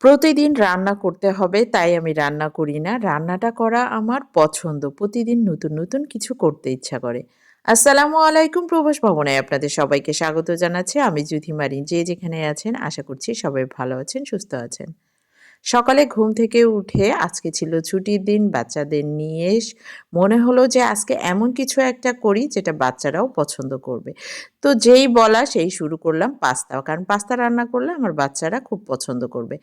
প্রতিদিন রান্না করতে হবে তাই আমি রান্না করি না। রান্নাটা করা আমার পছন্দ। প্রতিদিন নতুন, নতুন কিছু করতে ইচ্ছা করে। আসসালামু আলাইকুম প্রবাস ভবনে আপনাদের সবাইকে স্বাগত জানাচ্ছি। আমি জুথি মারিন। যে যেখানে আছেন আশা করছি সবাই ভালো আছেন, সুস্থ আছেন। সকালে ঘুম থেকে উঠে আজকে ছিল ছুটির দিন, বাচ্চাদের নিয়ে মনে হলো যে আজকে এমন কিছু একটা করি যেটা বাচ্চারাও পছন্দ করবে। তো যেই বলা সেই শুরু করলাম পাস্তা। কারণ পাস্তা রান্না করলে আমার বাচ্চারা খুব পছন্দ করবে।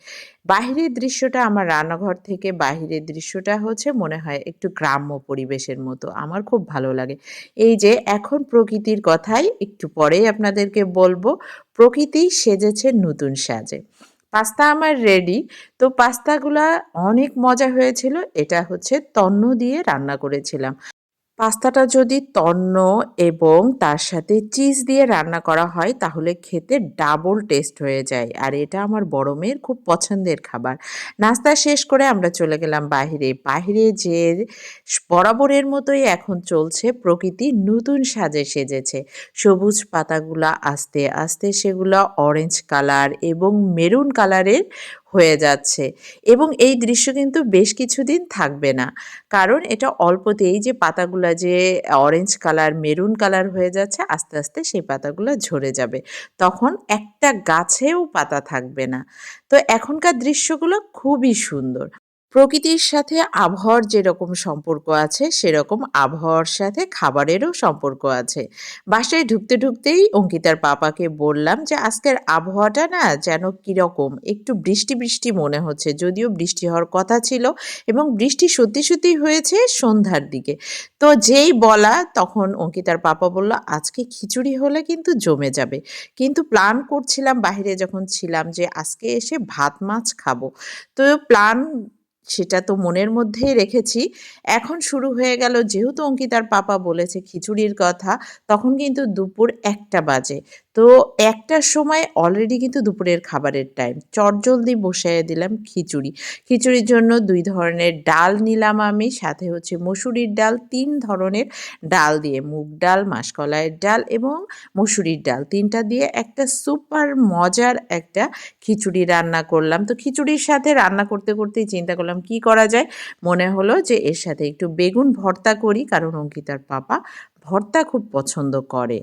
বাহিরের দৃশ্যটা আমার রান্নাঘর থেকে বাহিরের দৃশ্যটা হচ্ছে মনে হয় একটু গ্রাম্য পরিবেশের মতো। আমার খুব ভালো লাগে। এই যে এখন প্রকৃতির কথাই একটু পরেই আপনাদেরকে বলব। প্রকৃতি সেজেছে নতুন সাজে। পাস্তা আমার রেডি। তো পাস্তাগুলা অনেক মজা হয়েছিল। এটা হচ্ছে তন্ন দিয়ে রান্না করেছিলাম। পাস্তাটা যদি তন্ন এবং তার সাথে চিজ দিয়ে রান্না করা হয় তাহলে খেতে ডাবল টেস্ট হয়ে যায়। আর এটা আমার বড় মেয়ের খুব পছন্দের খাবার। নাস্তা শেষ করে আমরা চলে গেলাম বাহিরে। বাহিরে যে বরাবরের মতোই এখন চলছে প্রকৃতি নতুন সাজে সেজেছে। সবুজ পাতাগুলা আস্তে, আস্তে সেগুলা অরেঞ্জ কালার এবং মেরুন কালারের হয়ে যাচ্ছে এবং এই দৃশ্য কিন্তু বেশ কিছুদিন থাকবে না। কারণ এটা অল্পতেই যে পাতাগুলো যে অরেঞ্জ কালার, মেরুন কালার হয়ে যাচ্ছে আস্তে, আস্তে সেই পাতাগুলো ঝরে যাবে। তখন একটা গাছেও পাতা থাকবে না। তো এখনকার দৃশ্যগুলো খুবই সুন্দর। প্রকৃতির সাথে আবহাওয়ার যেরকম সম্পর্ক আছে সেরকম আবহাওয়ার সাথে খাবারেরও সম্পর্ক আছে। বাসায় ঢুকতে, ঢুকতেই অঙ্কিতার পাপাকে বললাম যে, "আজকের আবহাওয়াটা না যেন কীরকম একটু বৃষ্টি, বৃষ্টি মনে হচ্ছে।" যদিও বৃষ্টি হওয়ার কথা ছিল এবং বৃষ্টি সত্যি, সত্যি হয়েছে সন্ধ্যার দিকে। তো যেই বলা তখন অঙ্কিতার পাপা বলল, "আজকে খিচুড়ি হলে কিন্তু জমে যাবে।" কিন্তু প্ল্যান করছিলাম বাহিরে যখন ছিলাম যে আজকে এসে ভাত মাছ খাব। তো প্ল্যান সেটা তো মনের মধ্যেই রেখেছি। এখন শুরু হয়ে গেল যেহেতু অঙ্কিতার পাপা বলেছে খিচুড়ির কথা, তখন কিন্তু দুপুর একটা বাজে। তো একটার সময় অলরেডি কিন্তু দুপুরের খাবারের টাইম। চটজলদি বসায়ে দিলাম খিচুড়ি। খিচুড়ির জন্য দুই ধরনের ডাল নিলাম আমি, সাথে হচ্ছে মসুরির ডাল, তিন ধরনের ডাল দিয়ে মুগ ডাল, মাসকলাইয়ের ডাল এবং মসুরির ডাল তিনটা দিয়ে একটা সুপার মজার একটা খিচুড়ি রান্না করলাম। তো খিচুড়ির সাথে রান্না করতে, করতেই চিন্তা করলাম কি করা যায়? মনে হলো যে এর সাথে একটু বেগুন ভর্তা করি কারণ অঙ্কিতার পাপা ভর্তা খুব পছন্দ করে।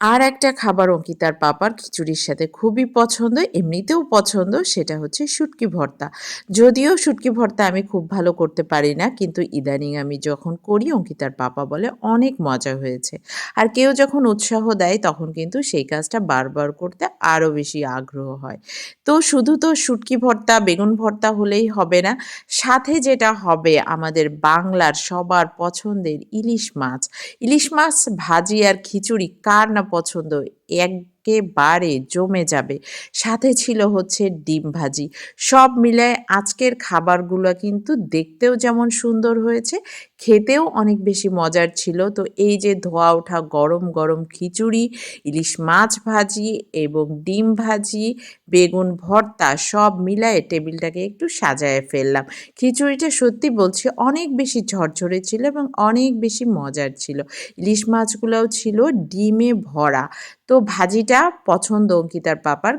আর একটা খাবার অঙ্কিতার পাপার খিচুড়ির সাথে খুবই পছন্দ, এমনিতেও পছন্দ সেটা হচ্ছে শুটকি ভর্তা। যদিও শুটকি ভর্তা আমি খুব ভালো করতে পারি না কিন্তু ইদানিং আমি যখন করি অঙ্কিতার পাপা বলে অনেক মজা হয়েছে। আর কেউ যখন উৎসাহ দেয় তখন কিন্তু সেই কাজটা বারবার করতে আরও বেশি আগ্রহ হয়। তো শুধু তো শুটকি ভর্তা, বেগুন ভর্তা হলেই হবে না। সাথে যেটা হবে আমাদের বাংলার সবার পছন্দের ইলিশ মাছ। ইলিশ মাছ ভাজি আর খিচুড়ি কার না পছন্দ? এক্কেবারে জমে যাবে। সাথে ছিল হচ্ছে ডিম ভাজি। সব মিলায় আজকের খাবারগুলো কিন্তু দেখতেও যেমন সুন্দর হয়েছে, খেতেও অনেক বেশি মজার ছিল। তো এই যে ধোয়া ওঠা গরম, গরম খিচুড়ি, ইলিশ মাছ ভাজি এবং ডিম ভাজি, বেগুন ভর্তা সব মিলায়ে টেবিলটাকে একটু সাজায়ে ফেললাম। খিচুড়িটা সত্যি বলছি অনেক বেশি ঝরঝরে ছিল এবং অনেক বেশি মজার ছিল। ইলিশ মাছগুলোও ছিল ডিমে ভরা। তো ভাজিটা পছন্দ অঙ্কিতার পাপার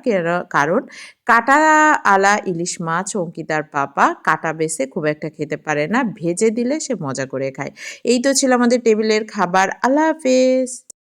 কারণ কাটা আলা ইলিশ মাছ অঙ্কিতার পাপা কাটা বেছে খুব একটা খেতে পারে না। ভেজে দিলে সে মজা করে খায়। এই তো ছিল আমাদের টেবিলের খাবার। আল্লাহ হাফেজ।